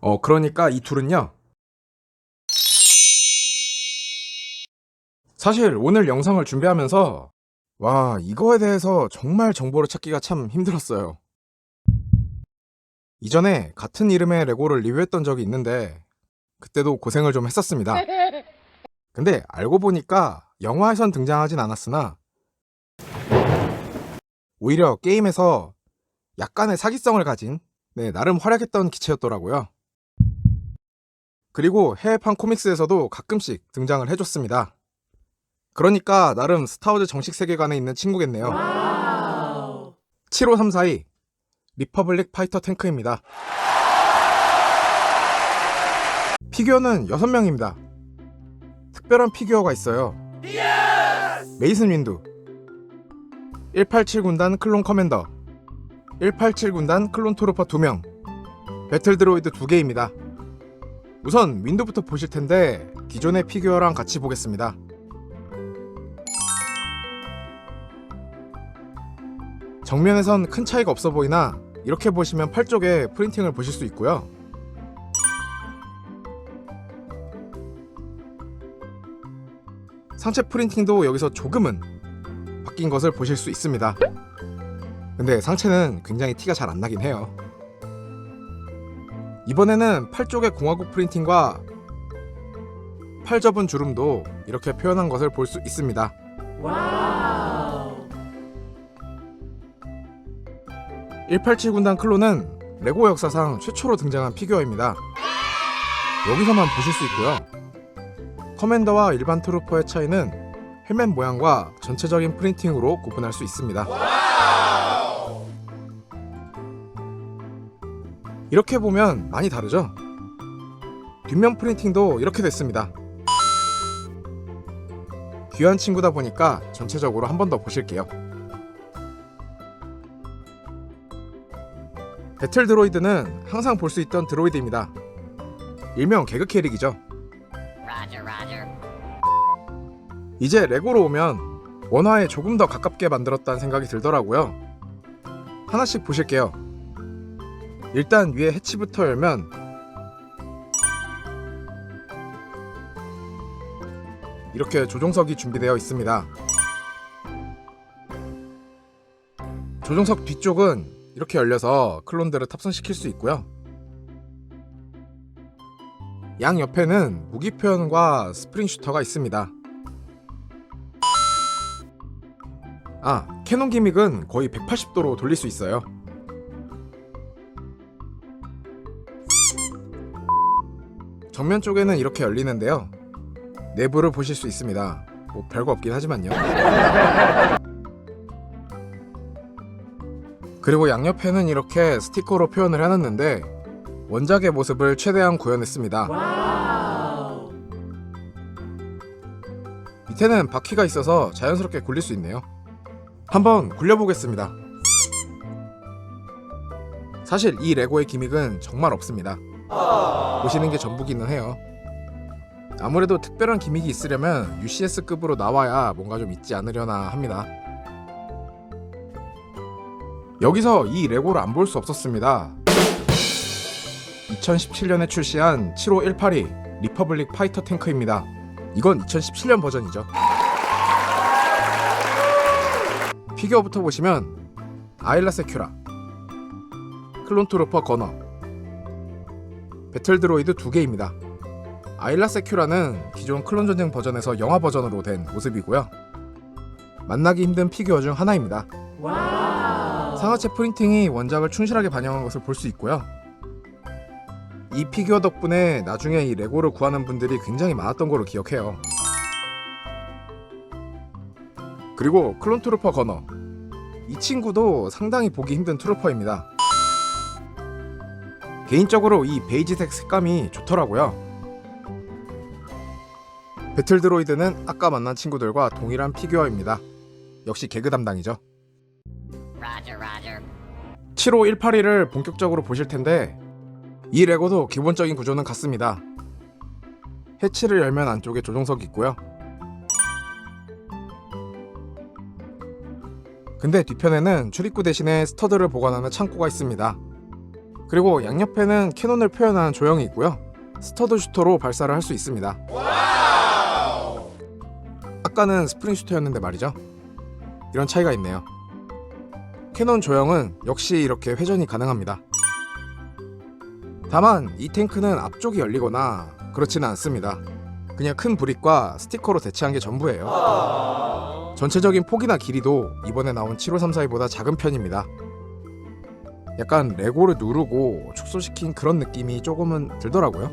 어, 그러니까 이 둘은요. 사실 오늘 영상을 준비하면서 와, 이거에 대해서 정말 정보를 찾기가 참 힘들었어요. 이전에 같은 이름의 레고를 리뷰했던 적이 있는데 그때도 고생을 좀 했었습니다. 근데 알고 보니까 영화에선 등장하진 않았으나 오히려 게임에서 약간의 사기성을 가진 네, 나름 활약했던 기체였더라고요. 그리고 해외판 코믹스에서도 가끔씩 등장을 해줬습니다. 그러니까 나름 스타워즈 정식 세계관에 있는 친구겠네요. 75342 리퍼블릭 파이터 탱크입니다. 피규어는 6명입니다. 특별한 피규어가 있어요. 메이슨 윈두 187 군단 클론 커맨더 187 군단 클론 토르퍼 2명 배틀 드로이드 2개입니다. 우선 윈도부터 보실 텐데 기존의 피규어랑 같이 보겠습니다. 정면에선 큰 차이가 없어 보이나 이렇게 보시면 팔 쪽에 프린팅을 보실 수 있고요. 상체 프린팅도 여기서 조금은 바뀐 것을 보실 수 있습니다. 근데 상체는 굉장히 티가 잘 안 나긴 해요. 이번에는 팔 쪽의 공화국 프린팅과 팔 접은 주름도 이렇게 표현한 것을 볼 수 있습니다. 187 군단 클론은 레고 역사상 최초로 등장한 피규어입니다. 여기서만 보실 수 있고요. 커맨더와 일반 트루퍼의 차이는 헬멧 모양과 전체적인 프린팅으로 구분할 수 있습니다. 이렇게 보면 많이 다르죠? 뒷면 프린팅도 이렇게 됐습니다. 귀한 친구다 보니까 전체적으로 한 번 더 보실게요. 배틀 드로이드는 항상 볼 수 있던 드로이드입니다. 일명 개그 캐릭이죠. 이제 레고로 오면 원화에 조금 더 가깝게 만들었다는 생각이 들더라고요. 하나씩 보실게요. 일단 위에 해치부터 열면 이렇게 조종석이 준비되어 있습니다. 조종석 뒤쪽은 이렇게 열려서 클론들을 탑승시킬 수 있고요. 양 옆에는 무기 표현과 스프링 슈터가 있습니다. 아, 캐논 기믹은 거의 180도로 돌릴 수 있어요. 정면 쪽에는 이렇게 열리는데요. 내부를 보실 수 있습니다. 뭐 별거 없긴 하지만요. 그리고 양옆에는 이렇게 스티커로 표현을 해놨는데 원작의 모습을 최대한 구현했습니다. 밑에는 바퀴가 있어서 자연스럽게 굴릴 수 있네요. 한번 굴려보겠습니다. 사실 이 레고의 기믹은 정말 없습니다. 보시는 게 전부기는 해요. 아무래도 특별한 기믹이 있으려면 UCS급으로 나와야 뭔가 좀 있지 않으려나 합니다. 여기서 이 레고를 안 볼 수 없었습니다. 2017년에 출시한 75182 리퍼블릭 파이터 탱크입니다. 이건 2017년 버전이죠. 피규어부터 보시면 아일라 세큐라, 클론 트루퍼 거너, 배틀 드로이드 두 개입니다. 아일라 세큐라는 기존 클론 전쟁 버전에서 영화 버전으로 된 모습이고요. 만나기 힘든 피규어 중 하나입니다. 상하체 프린팅이 원작을 충실하게 반영한 것을 볼 수 있고요. 이 피규어 덕분에 나중에 이 레고를 구하는 분들이 굉장히 많았던 걸로 기억해요. 그리고 클론 트루퍼 거너. 이 친구도 상당히 보기 힘든 트루퍼입니다. 개인적으로 이 베이지색 색감이 좋더라고요. 배틀 드로이드는 아까 만난 친구들과 동일한 피규어입니다. 역시 개그 담당이죠. Roger, Roger. 75182를 본격적으로 보실 텐데 이 레고도 기본적인 구조는 같습니다. 해치를 열면 안쪽에 조종석이 있고요. 근데 뒤편에는 출입구 대신에 스터드를 보관하는 창고가 있습니다. 그리고 양옆에는 캐논을 표현한 조형이 있고요. 스터드 슈터로 발사를 할 수 있습니다. 아까는 스프링 슈터였는데 말이죠. 이런 차이가 있네요. 캐논 조형은 역시 이렇게 회전이 가능합니다. 다만 이 탱크는 앞쪽이 열리거나 그렇지는 않습니다. 그냥 큰 브릭과 스티커로 대체한 게 전부예요. 전체적인 폭이나 길이도 이번에 나온 75342보다 작은 편입니다. 약간 레고를 누르고 축소시킨 그런 느낌이 조금은 들더라고요.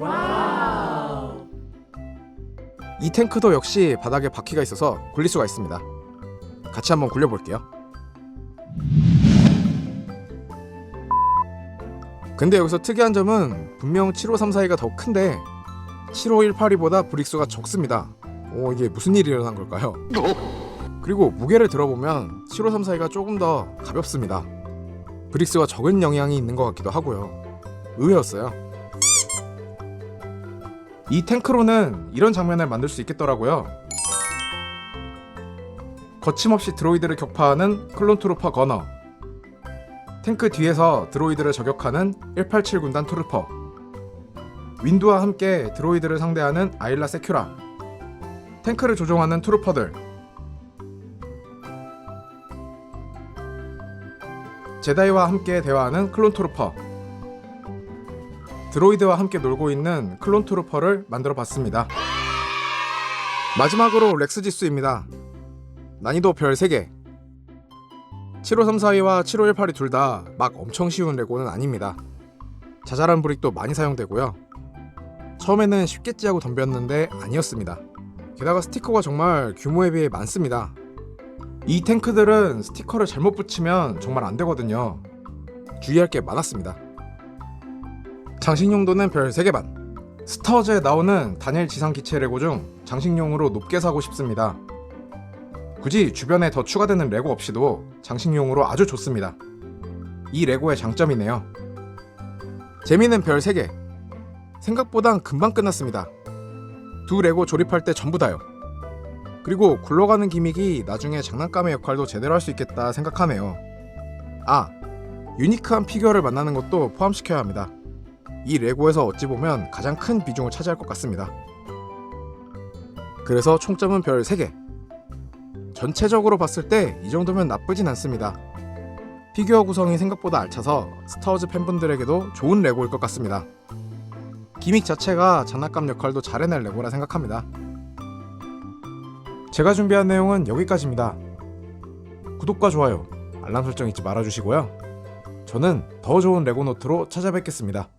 이 탱크도 역시 바닥에 바퀴가 있어서 굴릴 수가 있습니다. 같이 한번 굴려볼게요. 근데 여기서 특이한 점은 분명 75342가 더 큰데 75182보다 브릭수가 적습니다. 오 이게 무슨 일이 일어난 걸까요? 그리고 무게를 들어보면 75342가 조금 더 가볍습니다. 브릭스가 적은 영향이 있는 것 같기도 하고요. 의외였어요. 이 탱크로는 이런 장면을 만들 수 있겠더라고요. 거침없이 드로이드를 격파하는 클론 트루퍼 거너. 탱크 뒤에서 드로이드를 저격하는 187 군단 트루퍼. 윈두와 함께 드로이드를 상대하는 아일라 세큐라. 탱크를 조종하는 트루퍼들. 제다이와 함께 대화하는 클론 트루퍼. 드로이드와 함께 놀고 있는 클론 트루퍼를 만들어 봤습니다. 마지막으로 렉스지스입니다. 난이도 별 3개. 75342와 7518이 둘 다 막 엄청 쉬운 레고는 아닙니다. 자잘한 브릭도 많이 사용되고요. 처음에는 쉽겠지 하고 덤볐는데 아니었습니다. 게다가 스티커가 정말 규모에 비해 많습니다. 이 탱크들은 스티커를 잘못 붙이면 정말 안 되거든요. 주의할 게 많았습니다. 장식 용도는 별 3개 반. 스타워즈에 나오는 단일 지상 기체 레고 중 장식용으로 높게 사고 싶습니다. 굳이 주변에 더 추가되는 레고 없이도 장식용으로 아주 좋습니다. 이 레고의 장점이네요. 재미는 별 3개. 생각보단 금방 끝났습니다. 두 레고 조립할 때 전부 다요. 그리고 굴러가는 기믹이 나중에 장난감의 역할도 제대로 할 수 있겠다 생각하네요. 아, 유니크한 피규어를 만나는 것도 포함시켜야 합니다. 이 레고에서 어찌 보면 가장 큰 비중을 차지할 것 같습니다. 그래서 총점은 별 3개. 전체적으로 봤을 때 이 정도면 나쁘진 않습니다. 피규어 구성이 생각보다 알차서 스타워즈 팬분들에게도 좋은 레고일 것 같습니다. 기믹 자체가 장난감 역할도 잘 해낼 레고라 생각합니다. 제가 준비한 내용은 여기까지입니다. 구독과 좋아요, 알람 설정 잊지 말아주시고요. 저는 더 좋은 레고 노트로 찾아뵙겠습니다.